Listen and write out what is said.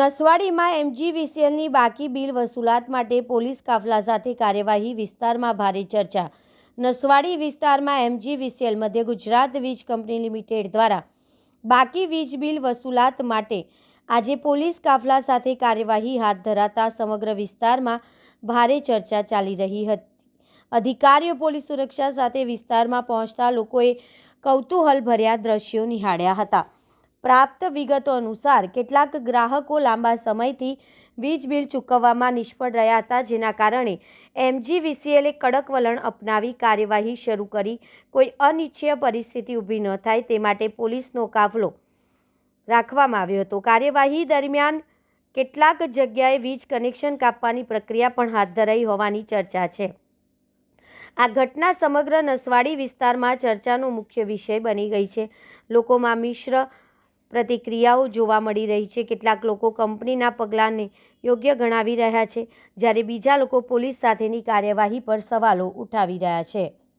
નસવાડીમાં એમજીવીસીએલની બાકી બિલ વસૂલાત માટે પોલીસ કાફલા સાથે કાર્યવાહી વિસ્તારમાં ભારે ચર્ચા. નસવાડી વિસ્તારમાં એમજીવીસીએલ મધ્ય ગુજરાત વીજ કંપની લિમિટેડ દ્વારા બાકી વીજ બિલ વસૂલાત માટે આજે પોલીસ કાફલા સાથે કાર્યવાહી હાથ ધરાતા સમગ્ર વિસ્તારમાં ભારે ચર્ચા ચાલી રહી હતી, અધિકારીઓ પોલીસ સુરક્ષા સાથે વિસ્તારમાં પહોંચતા લોકોએ કૌતૂહલભર્યા દ્રશ્યો નિહાળ્યા હતા. પ્રાપ્ત વિગતો અનુસાર કેટલાક ગ્રાહકો લાંબા સમયથી વીજ બિલ ચૂકવવામાં નિષ્ફળ રહ્યા હતા, જેના કારણે એમજીવીસીએલે કડક વલણ અપનાવી કાર્યવાહી શરૂ કરી. કોઈ અનિચ્છીય પરિસ્થિતિ ઊભી ન થાય, તે માટે પોલીસનો કાફલો રાખવામાં આવ્યો હતો. કાર્યવાહી દરમિયાન કેટલાક જગ્યાએ વીજ કનેક્શન કાપવાની પ્રક્રિયા પણ હાથ ધરાઈ હોવાની ચર્ચા છે. આ ઘટના સમગ્ર નસવાડી વિસ્તારમાં ચર્ચાનો મુખ્ય વિષય બની ગઈ છે. લોકોમાં મિશ્ર પ્રતિક્રિયાઓ જોવા મળી રહી છે. કેટલાક લોકો કંપનીના પગલાંને યોગ્ય ગણાવી રહ્યા છે, જ્યારે બીજા લોકો પોલીસ સાથેની કાર્યવાહી પર સવાલો ઉઠાવી રહ્યા છે.